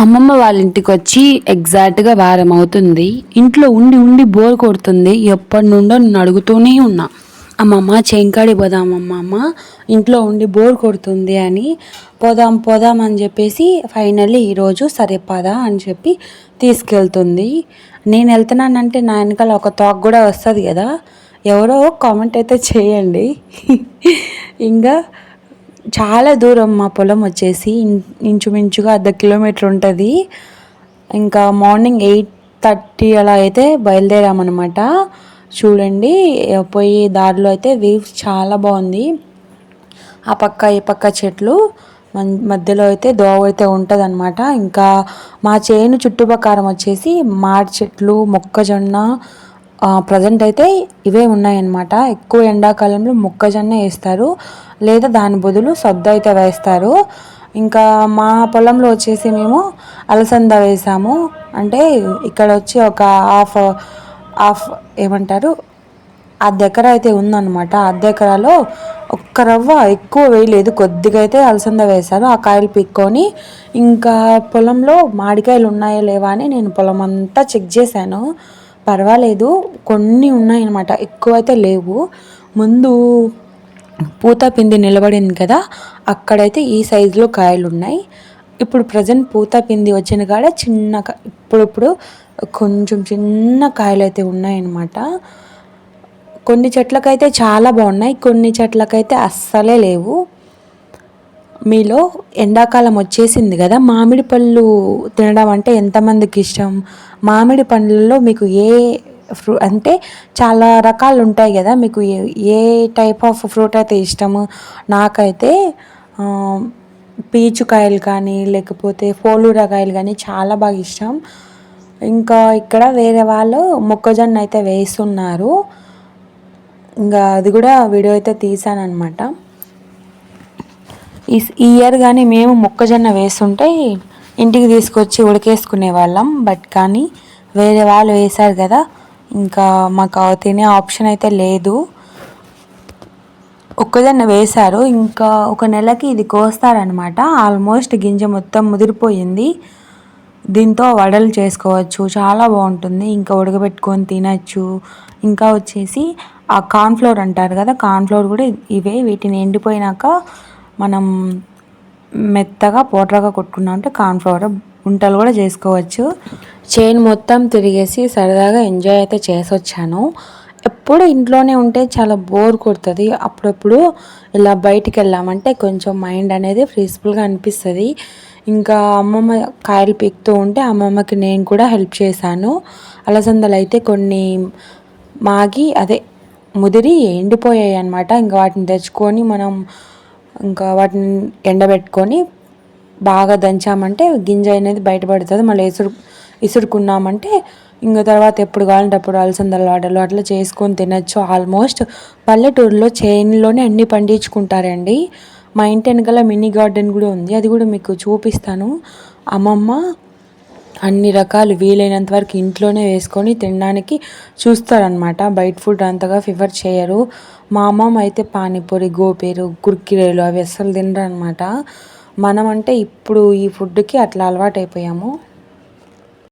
అమ్మమ్మ వాళ్ళ ఇంటికి వచ్చి ఎగ్జాక్ట్గా వారం అవుతుంది ఇంట్లో ఉండి ఉండి బోర్ కొడుతుంది. ఎప్పటి నుండో నేను అడుగుతూనే ఉన్నా. అమ్మమ్మ చేంకాడి పోదాం అమ్మమ్మ. ఇంట్లో ఉండి బోర్ కొడుతుంది అని పోదాం పోదాం అని చెప్పేసి ఫైనల్లీ ఈరోజు సరే పదా అని చెప్పి తీసుకెళ్తుంది. నేను వెళ్తున్నానంటే నా వెనకాల ఒక తాక్ కూడా వస్తుంది కదా. ఎవరో కామెంట్ అయితే చేయండి. ఇంకా చాలా దూరం మా పొలం వచ్చేసి ఇంచుమించుగా అర్ధ కిలోమీటర్ ఉంటుంది. ఇంకా మార్నింగ్ ఎయిట్ థర్టీ అలా అయితే బయలుదేరామన్నమాట. చూడండి పోయి దారిలో అయితే వేవ్స్ చాలా బాగుంది. ఆ పక్క ఈ పక్క చెట్లు మధ్యలో అయితే దోవ అయితే ఉంటుంది అనమాట ఇంకా మా చేను చుట్టుపక్కల వచ్చేసి మాడి చెట్లు మొక్కజొన్న ప్రజెంట్ అయితే ఇవే ఉన్నాయన్నమాట. ఎక్కువ ఎండాకాలంలో మొక్కజొన్న వేస్తారు. లేదా దాని బదులు సొద్ద అయితే వేస్తారు. ఇంకా మా పొలంలో వచ్చేసి మేము అలసంద వేసాము. అంటే ఇక్కడ వచ్చి ఒక హాఫ్ హాఫ్ ఏమంటారు? అర్ధ ఎకరా అయితే ఉందన్నమాట. అర్ధ ఎకరాలో ఒక్క రవ్వ ఎక్కువ వేయలేదు. కొద్దిగా అయితే అలసంద వేశారు ఆ కాయలు పిక్కొని ఇంకా పొలంలో మామిడికాయలు ఉన్నాయా లేవా అని నేను పొలం అంతా చెక్ చేశాను. పర్వాలేదు. కొన్ని ఉన్నాయన్నమాట. ఎక్కువ అయితే లేవు. ముందు పూత పిండి నిలబడింది కదా అక్కడైతే ఈ సైజులో కాయలు ఉన్నాయి ఇప్పుడు ప్రజెంట్ పూత పిండి వచ్చిన కాడ చిన్న ఇప్పుడు ఇప్పుడు కొంచెం చిన్న కాయలు అయితే ఉన్నాయన్నమాట. కొన్ని చెట్లకైతే చాలా బాగున్నాయి. కొన్ని చెట్లకైతే అస్సలే లేవు. మీలో ఎండాకాలం వచ్చేసింది కదా మామిడి పళ్ళు తినడం అంటే ఎంతమందికి ఇష్టం? మామిడి పండ్లలో మీకు ఏ ఫ్రూ అంటే చాలా రకాలు ఉంటాయి కదా మీకు ఏ టైప్ ఆఫ్ ఫ్రూట్ అయితే ఇష్టము? నాకైతే పీచుకాయలు కానీ లేకపోతే పోలూరకాయలు కానీ చాలా బాగా ఇష్టం. ఇంకా ఇక్కడ వేరే వాళ్ళు మొక్కజొన్న అయితే వేస్తున్నారు. ఇంకా అది కూడా వీడియో అయితే తీసాను అనమాట ఈ ఇయర్ కానీ మేము మొక్కజొన్న వేస్తుంటే ఇంటికి తీసుకొచ్చి ఉడికేసుకునే వాళ్ళం. బట్ కానీ వేరే వాళ్ళు వేశారు కదా ఇంకా మాకు తినే ఆప్షన్ అయితే లేదు. ఒక్కదన్న వేశారు. ఇంకా ఒక నెలకి ఇది కోస్తారనమాట ఆల్మోస్ట్ గింజ మొత్తం ముదిరిపోయింది. దీంతో వడలు చేసుకోవచ్చు. చాలా బాగుంటుంది. ఇంకా ఉడకబెట్టుకొని తినచ్చు. ఇంకా వచ్చేసి ఆ కార్న్ఫ్లోర్ అంటారు కదా కార్న్ఫ్లోర్ కూడా ఇవే. వీటిని ఎండిపోయినాక మనం మెత్తగా పౌడర్గా కొట్టుకున్నాం అంటే కార్న్ఫ్లవర్ గుంటలు కూడా చేసుకోవచ్చు. చైన్ మొత్తం తిరిగేసి సరదాగా ఎంజాయ్ అయితే చేసి వచ్చాను ఎప్పుడు ఇంట్లోనే ఉంటే చాలా బోర్ కొడుతుంది. అప్పుడప్పుడు ఇలా బయటికి వెళ్ళామంటే కొంచెం మైండ్ అనేది ఫ్రీస్ఫుల్గా అనిపిస్తుంది. ఇంకా అమ్మమ్మ కాయలు పీకుతూ ఉంటే అమ్మమ్మకి నేను కూడా హెల్ప్ చేశాను. అలసందలు అయితే కొన్ని మాగి అదే ముదిరి ఎండిపోయాయి అనమాట ఇంకా వాటిని తెచ్చుకొని మనం ఇంకా వాటిని ఎండబెట్టుకొని బాగా దంచామంటే గింజ అనేది బయటపడుతుంది. మళ్ళీ ఇసురు ఇసురుకున్నామంటే ఇంకా తర్వాత ఎప్పుడు కావాలంటే అప్పుడు అలసందల వాడలు అట్లా చేసుకొని తినచ్చు. ఆల్మోస్ట్ పల్లెటూరులో చేనులోనే అన్ని పండించుకుంటారండి. మా ఇంటి వెనకాల మినీ గార్డెన్ కూడా ఉంది. అది కూడా మీకు చూపిస్తాను. అమ్మమ్మ అన్ని రకాలు వీలైనంత వరకు ఇంట్లోనే వేసుకొని తినడానికి చూస్తారనమాట బయట ఫుడ్ అంతగా ఫివర్ చేయరు. మా అమ్మమ్మ అయితే పానీపూరి గోపేరు కుర్కిరేలు అవి అస్సలు తినరు అనమాట మనమంటే ఇప్పుడు ఈ ఫుడ్కి అట్లా అలవాటు అయిపోయాము